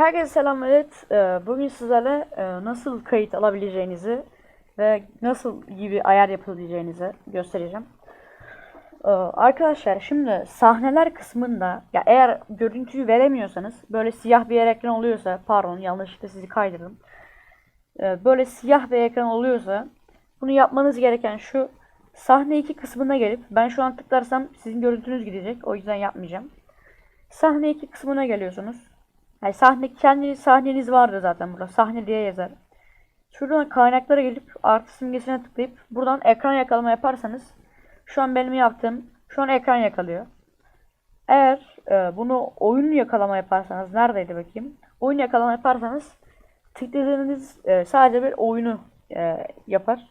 Herkese selam evet. Ee, Bugün sizlerle e, nasıl kayıt alabileceğinizi ve nasıl gibi ayar yapabileceğinizi göstereceğim. Ee, Arkadaşlar şimdi sahneler kısmında ya eğer görüntüyü veremiyorsanız böyle siyah bir ekran oluyorsa pardon yanlışlıkla sizi kaydırdım. Ee, Böyle siyah bir ekran oluyorsa bunu yapmanız gereken şu sahne 2 kısmına gelip ben şu an tıklarsam sizin görüntünüz gidecek o yüzden yapmayacağım. Sahne 2 kısmına geliyorsunuz. Yani sahne kendi sahneniz vardı zaten burada. Sahne diye yazar. Şuradan kaynaklara gelip artı simgesine tıklayıp buradan ekran yakalama yaparsanız şu an benim yaptığım şu an ekran yakalıyor. Eğer e, bunu oyun yakalama yaparsanız neredeydi bakayım? Oyun yakalama yaparsanız tıkladığınız e, sadece bir oyunu e, yapar.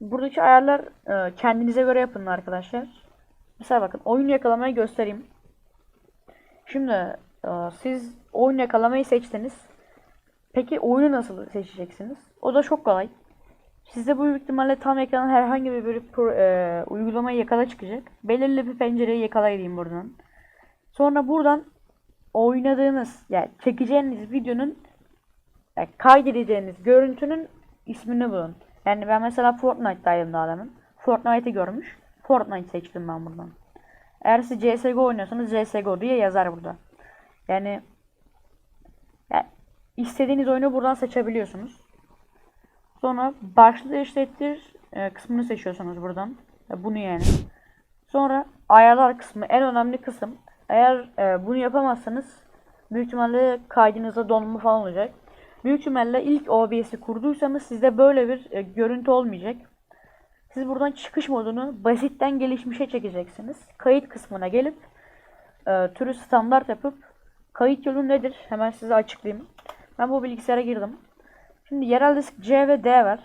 Buradaki ayarlar e, kendinize göre yapın arkadaşlar. Mesela bakın oyun yakalamayı göstereyim. Şimdi siz oyun yakalamayı seçtiniz. Peki oyunu nasıl seçeceksiniz? O da çok kolay. Sizde bu ihtimalle tam ekranın herhangi bir, pro- e, uygulamayı yakala çıkacak. Belirli bir pencereyi yakalayayım buradan. Sonra buradan oynadığınız yani çekeceğiniz videonun yani kaydedeceğiniz görüntünün ismini bulun. Yani ben mesela Fortnite'daydım daha demin. Fortnite'ı görmüş. Fortnite seçtim ben buradan. Eğer siz CSGO oynuyorsanız CSGO diye yazar burada. Yani ya, istediğiniz oyunu buradan seçebiliyorsunuz. Sonra başlığı işlettir e, kısmını seçiyorsunuz buradan. E, bunu yani. Sonra ayarlar kısmı en önemli kısım. Eğer e, bunu yapamazsanız büyük ihtimalle kaydınızda donma falan olacak. Büyük ihtimalle ilk OBS'i kurduysanız sizde böyle bir e, görüntü olmayacak. Siz buradan çıkış modunu basitten gelişmişe çekeceksiniz. Kayıt kısmına gelip e, türü standart yapıp kayıt yolu nedir? Hemen size açıklayayım. Ben bu bilgisayara girdim. Şimdi yerel disk C ve D var.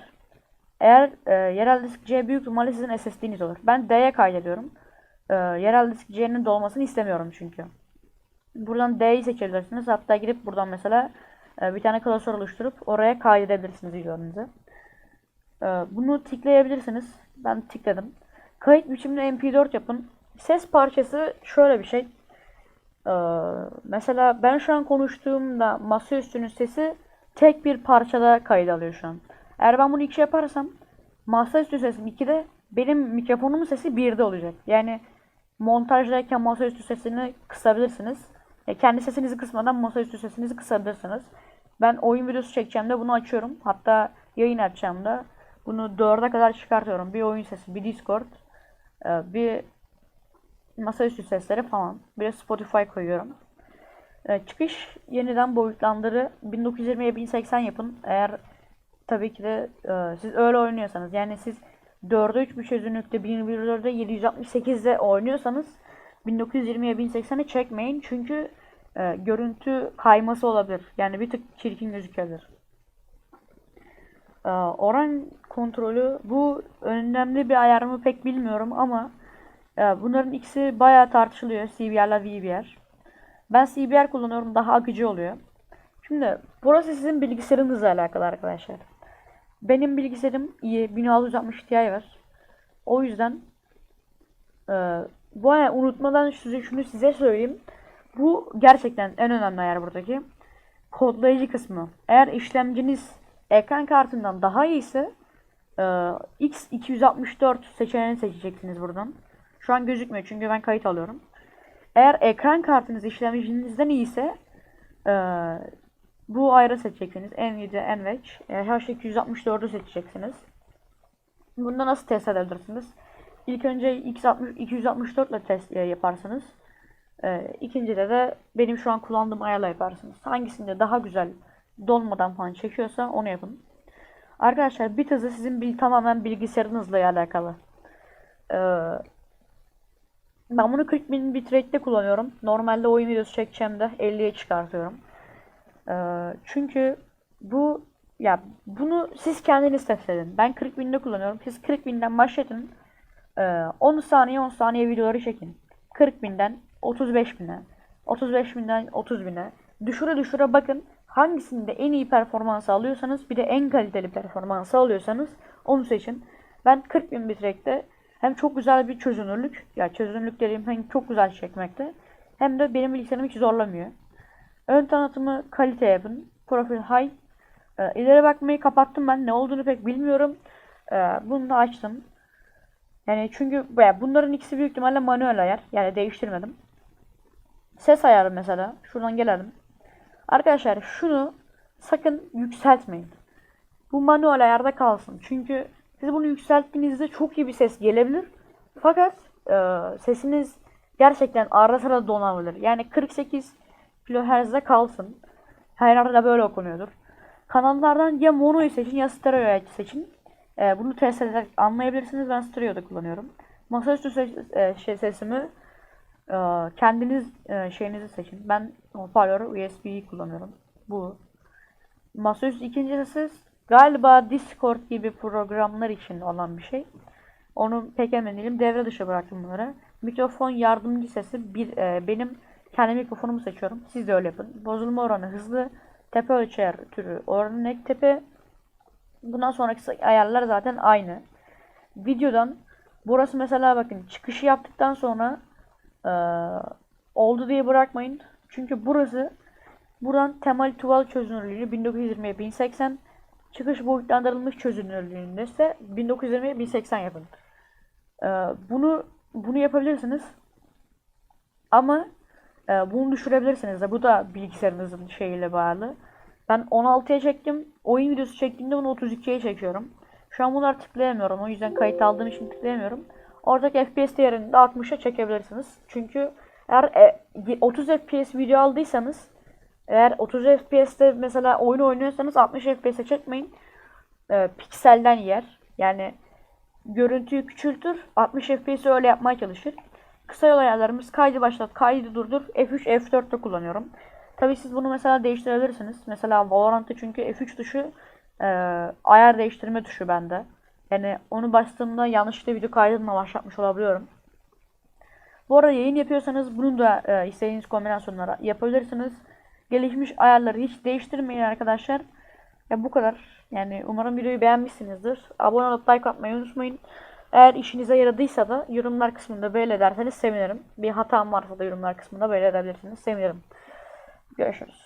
Eğer e, yerel disk C büyük ihtimalle sizin SSD'niz olur. Ben D'ye kaydediyorum. E, yerel disk C'nin dolmasını istemiyorum çünkü. Buradan D'yi seçebilirsiniz. Hatta girip buradan mesela e, bir tane klasör oluşturup oraya kaydedebilirsiniz videolarınızı. Ee, Bunu tıklayabilirsiniz. Ben tıkladım. Kayıt biçimini MP4 yapın. Ses parçası şöyle bir şey. Ee, Mesela ben şu an konuştuğumda masaüstünün sesi tek bir parçada kayıt alıyor şu an. Eğer ben bunu iki yaparsam masaüstü sesim 2'de benim mikrofonumun sesi 1'de olacak. Yani montajdayken masaüstü sesini kısabilirsiniz. Ya kendi sesinizi kısmadan masaüstü sesinizi kısabilirsiniz. Ben oyun videosu çekeceğimde bunu açıyorum. Hatta yayın açacağımda bunu 4'e kadar çıkartıyorum. Bir oyun sesi, bir Discord, e, bir masaüstü sesleri falan. Bir de Spotify koyuyorum. E, Çıkış yeniden boyutlandırı 1920'ye 1080 yapın. Eğer tabii ki de e, siz öyle oynuyorsanız. Yani siz 4'e 3 bir çözünürlükte 1024'de 768'de oynuyorsanız 1920'ye 1080'e çekmeyin. Çünkü e, görüntü kayması olabilir. Yani bir tık çirkin gözükebilir. Ee, Oran kontrolü bu önemli bir ayar mı pek bilmiyorum ama e, bunların ikisi bayağı tartışılıyor CBR ile VBR. Ben CBR kullanıyorum daha akıcı oluyor. Şimdi burası sizin bilgisayarınızla alakalı arkadaşlar. Benim bilgisayarım iyi 1660 Ti var. O yüzden e, bu arada unutmadan size şunu size söyleyeyim. Bu gerçekten en önemli ayar buradaki. Kodlayıcı kısmı. Eğer işlemciniz ekran kartından daha iyiyse e, X264 seçeneğini seçeceksiniz buradan. Şu an gözükmüyor çünkü ben kayıt alıyorum. Eğer ekran kartınız işlemcinizden iyiyse e, bu ayrı seçeceksiniz. Nvidia NVENC e, H264'ü seçeceksiniz. Bunda nasıl test edebilirsiniz? İlk önce X60, 264 ile test e, yaparsınız. E, ikincide de benim şu an kullandığım ayarla yaparsınız. Hangisinde daha güzel dolmadan falan çekiyorsa onu yapın. Arkadaşlar bit hızı sizin bil, tamamen bilgisayarınızla alakalı. Ee, ben bunu 40.000 bitrate'de kullanıyorum. Normalde oyun videosu çekeceğimde 50'ye çıkartıyorum. Ee, çünkü bu ya bunu siz kendiniz test edin. Ben 40.000'de kullanıyorum. Siz 40.000'den başlatın. Ee, 10 saniye 10 saniye videoları çekin. 40.000'den 35.000'e 35.000'den 30.000'e düşüre düşüre bakın hangisinde en iyi performans alıyorsanız bir de en kaliteli performans alıyorsanız onu seçin. Ben 40.000 bitrate'de hem çok güzel bir çözünürlük ya çözünürlük dediğim hem çok güzel çekmekte hem de benim bilgisayarım hiç zorlamıyor. Ön tanıtımı kalite yapın. Profil high. Ee, ileri bakmayı kapattım ben. Ne olduğunu pek bilmiyorum. Ee, bunu da açtım. Yani çünkü ya bunların ikisi büyük ihtimalle manuel ayar. Yani değiştirmedim. Ses ayarı mesela. Şuradan gelelim. Arkadaşlar şunu sakın yükseltmeyin. Bu manuel ayarda kalsın. Çünkü siz bunu yükselttiğinizde çok iyi bir ses gelebilir. Fakat e, sesiniz gerçekten arada sırada donabilir. Yani 48 kHz'de kalsın. Her yerde böyle okunuyordur. Kanallardan ya monoyu seçin ya stereoyu seçin. E, bunu test ederek anlayabilirsiniz. Ben stereo'da kullanıyorum. Masaüstü ses, e, şey, sesimi e, kendiniz e, şeyinizi seçin. Ben hoparlör USB'yi kullanıyorum. Bu. Masaüstü ikinci ses galiba Discord gibi programlar için olan bir şey. Onu pek emin değilim. Devre dışı bıraktım bunları. Mikrofon yardımcı sesi bir e, benim kendi mikrofonumu seçiyorum. Siz de öyle yapın. Bozulma oranı hızlı. Tepe ölçer türü örnek tepe. Bundan sonraki ayarlar zaten aynı. Videodan burası mesela bakın çıkışı yaptıktan sonra e, oldu diye bırakmayın. Çünkü burası buradan temel tuval çözünürlüğünü 1920'ye 1080 çıkış boyutlandırılmış çözünürlüğünde ise 1920'ye 1080 yapın. E, bunu bunu yapabilirsiniz. Ama e, bunu düşürebilirsiniz de. Bu da bilgisayarınızın şeyiyle bağlı. Ben 16'ya çektim. Oyun videosu çektiğimde bunu 32'ye çekiyorum. Şu an bunlar tıklayamıyorum. O yüzden kayıt aldığım için tıklayamıyorum. Oradaki FPS değerini de 60'a çekebilirsiniz. Çünkü eğer e, 30 FPS video aldıysanız eğer 30 FPS'te mesela oyun oynuyorsanız 60 FPS'e çekmeyin. E, pikselden yer. Yani görüntüyü küçültür. 60 FPS'i öyle yapmaya çalışır. Kısa yol ayarlarımız kaydı başlat, kaydı durdur. F3, F4'te kullanıyorum. Tabii siz bunu mesela değiştirebilirsiniz. Mesela Valorant'ta çünkü F3 tuşu e, ayar değiştirme tuşu bende. Yani onu bastığımda yanlışlıkla video kaydını başlatmış olabiliyorum. Bu arada yayın yapıyorsanız bunu da e, istediğiniz kombinasyonlara yapabilirsiniz. Gelişmiş ayarları hiç değiştirmeyin arkadaşlar. Ya bu kadar. Yani umarım videoyu beğenmişsinizdir. Abone olup like atmayı unutmayın. Eğer işinize yaradıysa da yorumlar kısmında böyle ederseniz sevinirim. Bir hatam varsa da yorumlar kısmında böyle edebilirsiniz. Sevinirim. Görüşürüz.